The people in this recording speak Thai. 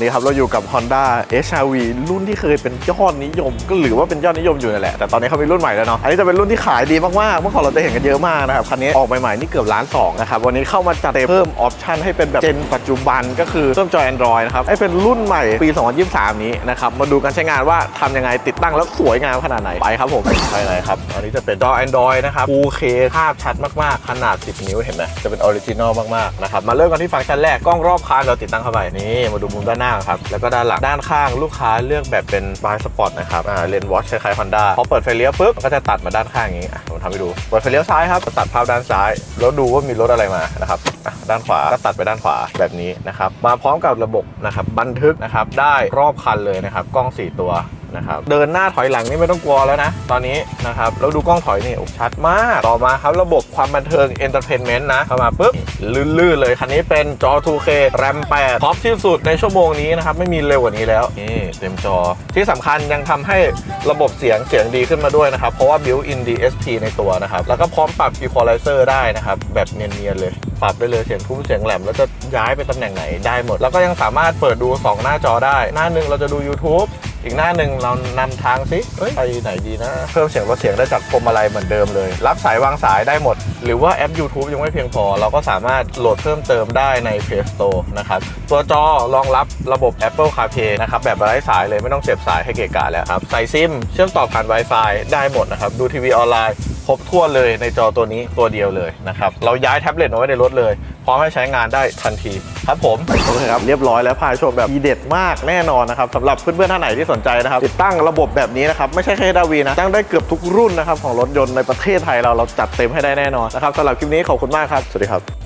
นี่ครับเราอยู่กับ Honda HR-V รุ่นที่เคยเป็นยอดนิยม ก็หรือว่าเป็นยอดนิยมอยู่นั่นแหละ แต่ตอนนี้เขามีรุ่นใหม่แล้วเนาะ อันนี้จะเป็นรุ่นที่ขายดีมากๆ เมื่อก่อนเราจะเห็นกันเยอะมากนะครับ คันนี้ออกใหม่ๆ นี่เกือบล้านสองนะครับ วันนี้เข้ามาจัดเพิ่มออปชันให้เป็นแบบเจนปัจจุบันก็คือเพิ่มจอ Android นะครับ ให้เป็นรุ่นใหม่ปี 2023 นี้นะครับ มาดูการใช้งานว่าทำยังไงติดตั้งแล้วสวยงามขนาดไหน ไปครับผมไปเลยครับ อันนี้จะเป็นจอ Android นะครับ 4K ภาพชัดมากๆ ขนาด 10 นิ้วเห็นไหมจะเป็นออริจินอลมากๆนะครับมาเริ่มกันที่ฟังก์ชันแรกกล้องรอบคันเราติดตั้งเข้าไปนี่มาดูมุมด้านหน้าครับ แล้วก็ด้านหลัง ด้านข้างลูกค้าเลือกแบบเป็นบายสปอร์ตนะครับ อ่าเลนวอชคล้ายๆ Honda พอเปิดไฟเลี้ยวปุ๊บก็จะตัดมาด้านข้างอย่างนี้อะผมทำให้ดู เปิดไฟเลี้ยวซ้ายครับตัดภาพด้านซ้าย แล้วดูว่ามีรถอะไรมานะครับด้านขวาก็ตัดไปด้านขวาแบบนี้นะครับ มาพร้อมกับระบบนะครับบันทึกนะครับได้รอบคันเลยนะครับกล้อง 4 ตัว นะครับเดินหน้าถอยหลังนี่ไม่ต้องกลัวแล้วนะ ตอนนี้นะครับแล้วดูกล้องถอยนี่ชัดมากต่อมาครับระบบความบันเทิง Entertainment นต์นะเข้ามาปุ๊บลื่นๆเลย คันนี้เป็นจอ 2K RAM 8ท็อปที่สุดในชั่วโมงนี้นะครับ ไม่มีเร็วกว่านี้แล้ว นี่ เต็มจอที่สำคัญยังทำให้ระบบเสียงเสียงดีขึ้นมาด้วยนะครับ เพราะว่า built-in DSP ในตัวนะครับ แล้วก็พร้อมปรับ equalizer ได้นะครับ แบบเนียนๆเลย ปรับได้เลยเสียงทุ้มเสียงแหลม แล้วจะย้ายไปตำแหน่งไหนได้หมด แล้วก็ยังสามารถเปิดดู 2 หน้าจอได้ หน้าหนึ่งเราจะดู YouTube อีกหน้าหนึ่งเรานำทางซิเอ้ยไปไหนดีนะ เพิ่มเสียงลดเสียงได้จากพวงมาลัยเหมือนเดิมเลย รับสายวางสายได้หมด หรือว่าแอป YouTube ยังไม่เพียงพอ เราก็สามารถโหลดเพิ่มเติมได้ใน Play Store นะครับตัวจอรองรับระบบ Apple CarPlay นะครับแบบไร้สายเลยไม่ต้องเสียบสายให้เกะกะแล้วครับใส่ซิมเชื่อมต่อผ่าน Wi-Fi ได้หมดนะครับดูทีวีออนไลน์ ครบทั่วเลยในจอตัวนี้ตัวเดียวเลยนะครับ เราย้ายแท็บเล็ตมาไว้ในรถเลย พร้อมให้ใช้งานได้ทันทีครับผมโอเคครับเรียบร้อยแล้วพาชมแบบดีเด็ดมากแน่นอนนะครับสำหรับเพื่อนๆท่านไหนที่สนใจนะครับ ติดตั้งระบบแบบนี้นะครับไม่ใช่แค่ดาวีนะตั้งได้เกือบทุกรุ่นนะครับของรถยนต์ในประเทศไทยเราเราจัดเต็มให้ได้แน่นอนนะครับสำหรับคลิปนี้ขอบคุณมากครับสวัสดีครับ